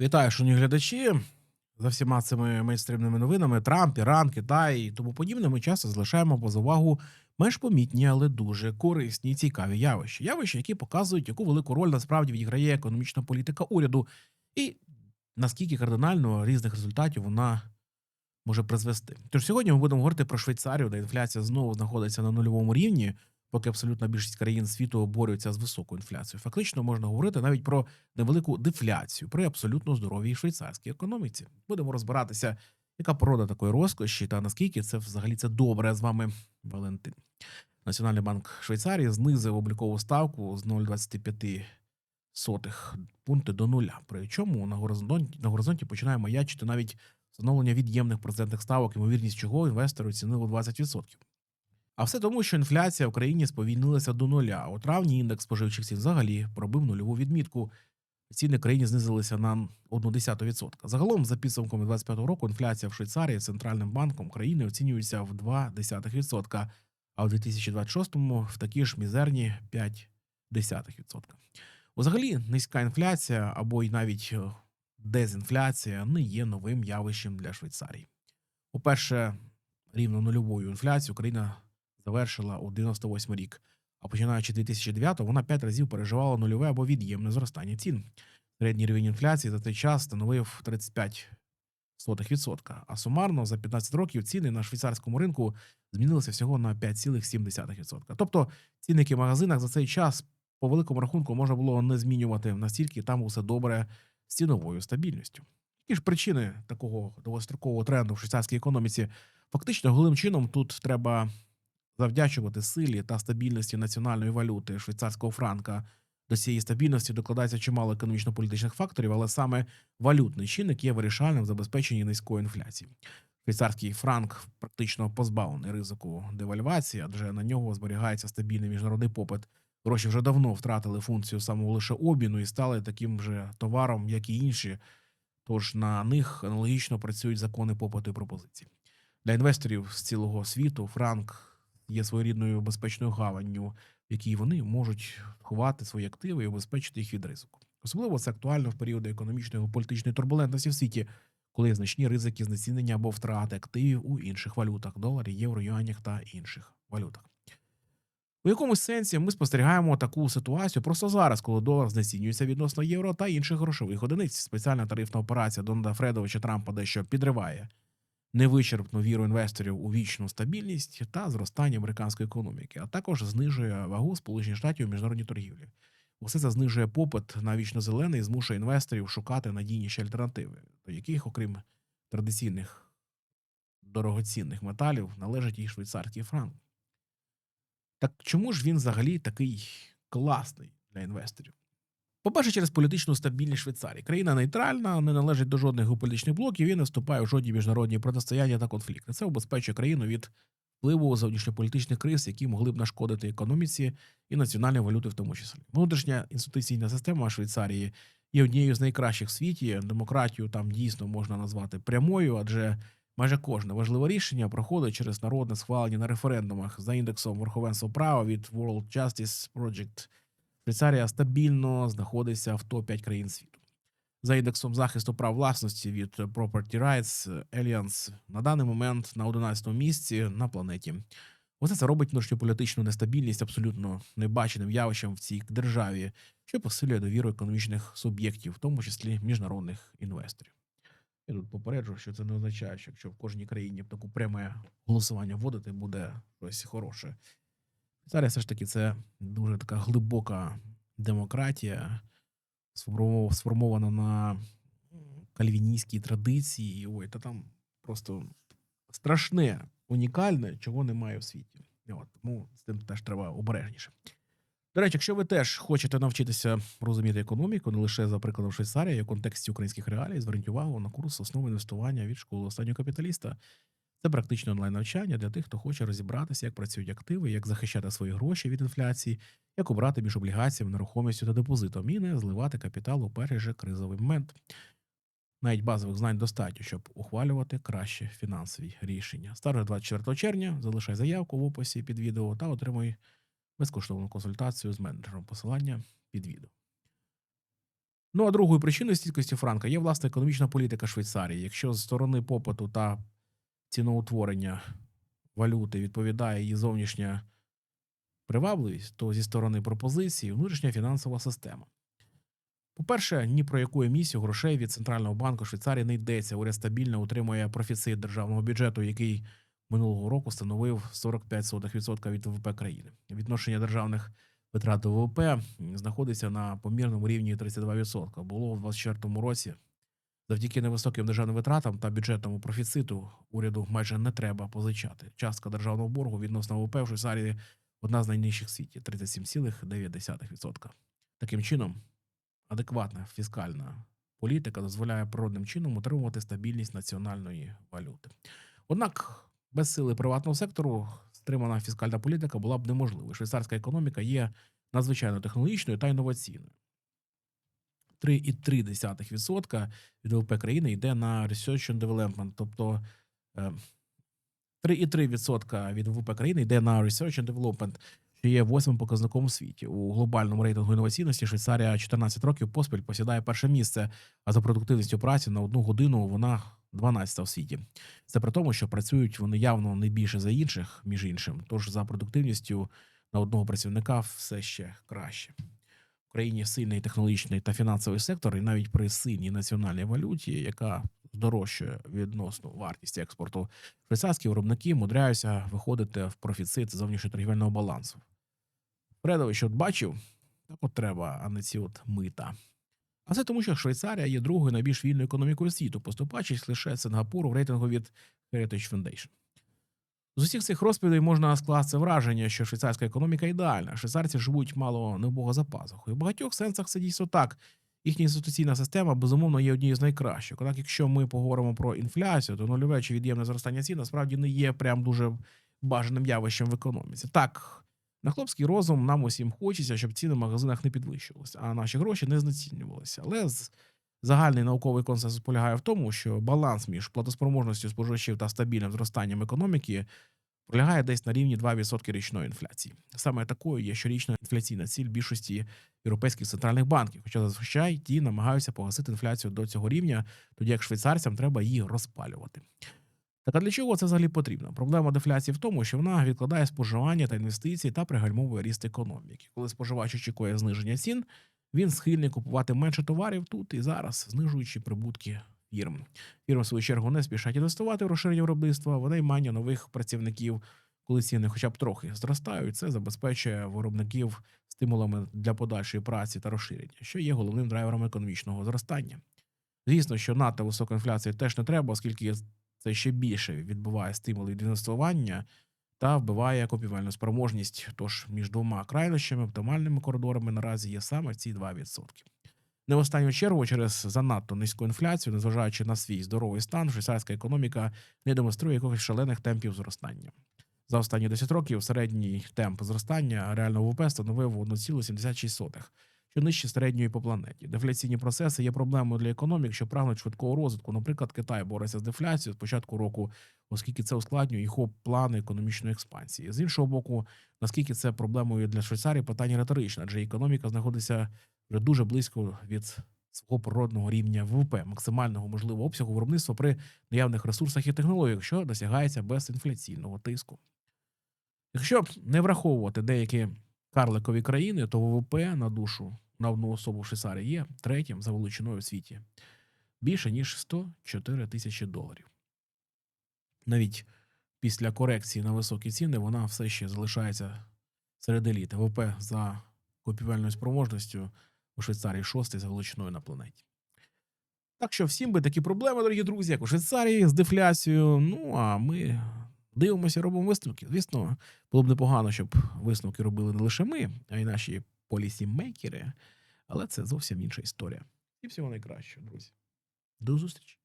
Вітаю, шановні глядачі. За всіма цими мейнстримними новинами Трамп, Іран, Китай і тому подібне. Ми часто залишаємо поза увагу менш помітні, але дуже корисні і цікаві явища. Явища, які показують, яку велику роль насправді відіграє економічна політика уряду, і наскільки кардинально різних результатів вона може призвести. Тож сьогодні ми будемо говорити про Швейцарію, де інфляція знову знаходиться на нульовому рівні, поки абсолютна більшість країн світу борються з високою інфляцією. Фактично можна говорити навіть про невелику дефляцію при абсолютно здоровій швейцарській економіці. Будемо розбиратися, яка порода такої розкоші та наскільки це взагалі це добре з вами, Валентин. Національний банк Швейцарії знизив облікову ставку з 0,25 сотих пункти до нуля. Причому на горизонті, на горизонті починає маячити навіть встановлення від'ємних процентних ставок, ймовірність чого інвестори оцінили у 20%. А все тому, що інфляція в країні сповільнилася до нуля. У травні індекс споживчих цін взагалі пробив нульову відмітку. Ціни країні знизилися на 0,1%. Загалом, за підсумками 2025 року, інфляція в Швейцарії центральним банком країни оцінюється в 0,2%, а в 2026-му в такі ж мізерні 0,5%. Взагалі, низька інфляція або й навіть е, дезінфляція не є новим явищем для Швейцарії. Уперше рівно нульовою інфляцію країна завершила у 98 рік. А починаючи 2009 вона п'ять разів переживала нульове або від'ємне зростання цін. Середній рівень інфляції за цей час становив 35%, а сумарно за 15 років ціни на швейцарському ринку змінилися всього на 5,7%. Тобто цінники в магазинах за цей час по великому рахунку можна було не змінювати настільки там усе добре з ціновою стабільністю. Які ж причини такого довгострокового тренду в швейцарській економіці? Фактично, головним чином тут треба завдячувати силі та стабільності національної валюти швейцарського франка. До цієї стабільності докладається чимало економічно-політичних факторів, але саме валютний чинник є вирішальним в забезпеченні низької інфляції. Швейцарський франк практично позбавлений ризику девальвації, адже на нього зберігається стабільний міжнародний попит. Гроші вже давно втратили функцію самого лише обміну і стали таким же товаром, як і інші. Тож на них аналогічно працюють закони попиту і пропозиції. Для інвесторів з цілого світу франк є своєрідною безпечною гаванню, в якій вони можуть ховати свої активи і обезпечити їх від ризику. Особливо це актуально в періоди економічної і політичної турбулентності в світі, коли значні ризики знецінення або втрати активів у інших валютах доларі, євро, юанях та інших валютах. У якомусь сенсі ми спостерігаємо таку ситуацію просто зараз, коли долар знецінюється відносно євро та інших грошових одиниць. Спеціальна тарифна операція Дональда Фредовича Трампа дещо підриває невичерпну віру інвесторів у вічну стабільність та зростання американської економіки, а також знижує вагу Сполучених Штатів у міжнародній торгівлі. Усе це знижує попит на вічно зелений і змушує інвесторів шукати надійніші альтернативи, до яких, окрім традиційних дорогоцінних металів, належить і швейцарський франк. Так чому ж він взагалі такий класний для інвесторів? По-перше, через політичну стабільність Швейцарії. Країна нейтральна, не належить до жодних геополітичних блоків і не вступає у жодні міжнародні протистояння та конфлікти. Це обезпечує країну від впливу зовнішньополітичних криз, які могли б нашкодити економіці і національній валюти, в тому числі. Внутрішня інституційна система Швейцарії є однією з найкращих в світі. Демократію там дійсно можна назвати прямою, адже майже кожне важливе рішення проходить через народне схвалення на референдумах за індексом верховенства права від World Justice Project – Швейцарія стабільно знаходиться в топ-5 країн світу. За індексом захисту прав власності від Property Rights Alliance на даний момент на 11-му місці на планеті. Усе це робить внутрішньополітичну нестабільність абсолютно небаченим явищем в цій державі, що посилює довіру економічних суб'єктів, в тому числі міжнародних інвесторів. Я тут попереджу, що це не означає, що якщо в кожній країні таку пряме голосування вводити, буде щось хороше. Зараз все ж таки це дуже така глибока демократія, сформована на кальвіністській традиції. Ой, та там просто страшне, унікальне, чого немає в світі. От, Тому з цим теж треба обережніше. До речі, якщо ви теж хочете навчитися розуміти економіку, не лише за прикладом Швейцарії, а в контексті українських реалій, зверніть увагу на курс основи інвестування від школи останнього капіталіста. Це практичне онлайн-навчання для тих, хто хоче розібратися, як працюють активи, як захищати свої гроші від інфляції, як обрати між облігаціями, нерухомістю та депозитом і не зливати капітал у перший же кризовий момент. Навіть базових знань достатньо, щоб ухвалювати краще фінансові рішення. Старт 24 червня. Залишай заявку в описі під відео та отримуй безкоштовну консультацію з менеджером. Посилання під відео. Ну а другою причиною стійкості франка є власне економічна політика Швейцарії. Якщо з сторони попиту та ціноутворення валюти відповідає її зовнішня привабливість, то зі сторони пропозиції внутрішня фінансова система. По-перше, ні про яку емісію грошей від Центрального банку Швейцарії не йдеться. Уряд стабільно утримує профіцит державного бюджету, який минулого року становив 45% від ВВП країни. Відношення державних витрат до ВВП знаходиться на помірному рівні 32%. Було у 2024 році. Завдяки невисоким державним витратам та бюджетному профіциту уряду майже не треба позичати. Частка державного боргу відносно ВВП в Швейцарії одна з найнижчих в світі 37,9%. Таким чином, адекватна фіскальна політика дозволяє природним чином утримувати стабільність національної валюти. Однак без сили приватного сектору стримана фіскальна політика була б неможливою. Швейцарська економіка є надзвичайно технологічною та інноваційною. 3,3% від ВВП країни йде на Research and Development, тобто е, 3,3% від ВВП країни йде на Research and Development, що є восьмим показником у світі. У глобальному рейтингу інноваційності Швейцарія 14 років поспіль посідає перше місце, а за продуктивністю праці на одну годину вона 12 в світі. Це при тому, що працюють вони явно не більше за інших, між іншим. Тож за продуктивністю на одного працівника все ще краще. Країні сильний технологічний та фінансовий сектор, і навіть при сильній національній валюті, яка здорожчує відносно вартість експорту, швейцарські виробники мудряються виходити в профіцит зовнішньоторгівельного балансу. Фредович от бачив, так от треба, а не ці от мита. А це тому, що Швейцарія є другою найбільш вільною економікою світу, поступаючись лише Сингапуру в рейтингу від Heritage Foundation. З усіх цих розповідей можна скласти враження, що швейцарська економіка ідеальна. Швейцарці живуть мало не бога за пазухою. В багатьох сенсах це дійсно так. Їхня інституційна система безумовно є однією з найкращих. Однак, якщо ми поговоримо про інфляцію, то нульове чи від'ємне зростання цін насправді не є прям дуже бажаним явищем в економіці. Так, на хлопський розум нам усім хочеться, щоб ціни в магазинах не підвищувалися, а наші гроші не знецінювалися. Але з- загальний науковий консенсус полягає в тому, що баланс між платоспроможністю споживачів та стабільним зростанням економіки полягає десь на рівні 2% річної інфляції. Саме такою є щорічна інфляційна ціль більшості європейських центральних банків, хоча зазвичай ті намагаються погасити інфляцію до цього рівня, тоді як швейцарцям треба її розпалювати. Так а для чого це взагалі потрібно? Проблема дефляції в тому, що вона відкладає споживання та інвестиції та пригальмовує ріст економіки. Коли споживач очікує зниження цін, він схильний купувати менше товарів тут і зараз, знижуючи прибутки фірм. Фірми, в свою чергу, не спішать інвестувати в розширення виробництва, в наймання нових працівників. Коли ціни хоча б трохи зростають, це забезпечує виробників стимулами для подальшої праці та розширення, що є головним драйвером економічного зростання. Звісно, що надто висока інфляція теж не треба, оскільки це ще більше відбиває стимули від інвестування та вбиває купівельну спроможність. Тож між двома крайнощами, оптимальними коридорами наразі є саме ці 2%. Не в останню чергу через занадто низьку інфляцію, незважаючи на свій здоровий стан, швейцарська економіка не демонструє якихось шалених темпів зростання. За останні 10 років середній темп зростання реального ВВП становив 1,76, що нижче середньої по планеті. Дефляційні процеси є проблемою для економік, що прагнуть швидкого розвитку. Наприклад, Китай бореться з дефляцією з початку року, оскільки це ускладнює його плани економічної експансії. З іншого боку, наскільки це проблемою для Швейцарії, питання риторичне, адже економіка знаходиться вже дуже близько від свого природного рівня ВВП, максимального можливого обсягу виробництва при наявних ресурсах і технологіях, що досягається без інфляційного тиску. Якщо не враховувати деякі карликові країни, то ВВП на душу на одну особу в Швейцарії є третім за величиною в світі більше ніж 104 тисячі доларів. Навіть після корекції на високі ціни вона все ще залишається серед еліти. ВВП за купівельною спроможністю у Швейцарії шостий за величиною на планеті. Так що всім би такі проблеми, дорогі друзі, як у Швейцарії з дефляцією. Ну а ми дивимося робимо висновки. Звісно, було б непогано, щоб висновки робили не лише ми, а й наші полісімейкери. Але це зовсім інша історія. І всього найкращого, друзі. До зустрічі!